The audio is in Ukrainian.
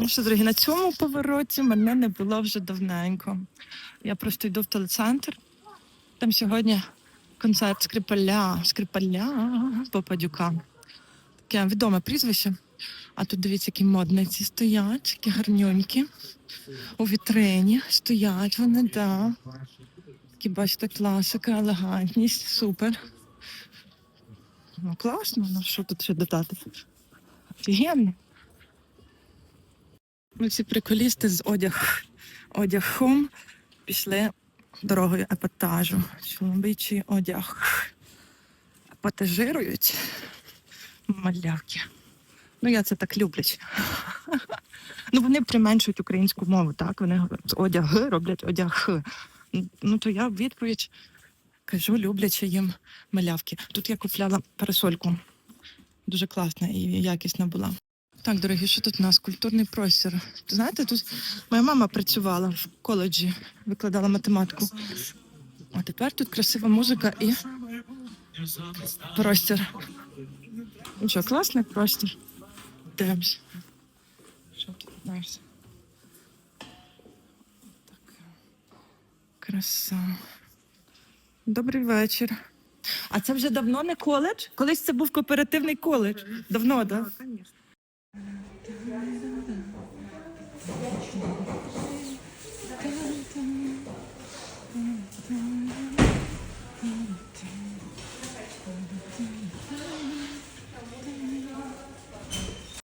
Ну що, дорогі, на цьому повороті мене не було вже давненько. Я просто йду в телецентр. Там сьогодні концерт Скрипаля, Скрипаля Попадюка. Таке відоме прізвище. А тут дивіться, які модниці стоять, які гарнюнькі. У вітрині стоять вони, да. Такі, бачите, класика, елегантність, супер. Ну, класно, ну що тут ще додати? Офігенно. Ми всі приколісти з одяг, одягом пішли дорогою епатажу. Чоловічий одяг епатажирують малявки. Ну, я це так люблять. Ну, вони применшують українську мову, так? Вони з одяг роблять одяг. Ну, то я в відповідь кажу, люблячи їм малявки. Тут я купляла парасольку. Дуже класна і якісна була. Так, дорогі, що тут у нас? Культурний простір. Знаєте, тут моя мама працювала в коледжі, викладала математику. А тепер тут красива музика і простір. Ну що, класний простір. Дивимось. Що тут у нас? Краса. Добрий вечір. А це вже давно не коледж? Колись це був кооперативний коледж. Давно, так? Да? Та-та-та.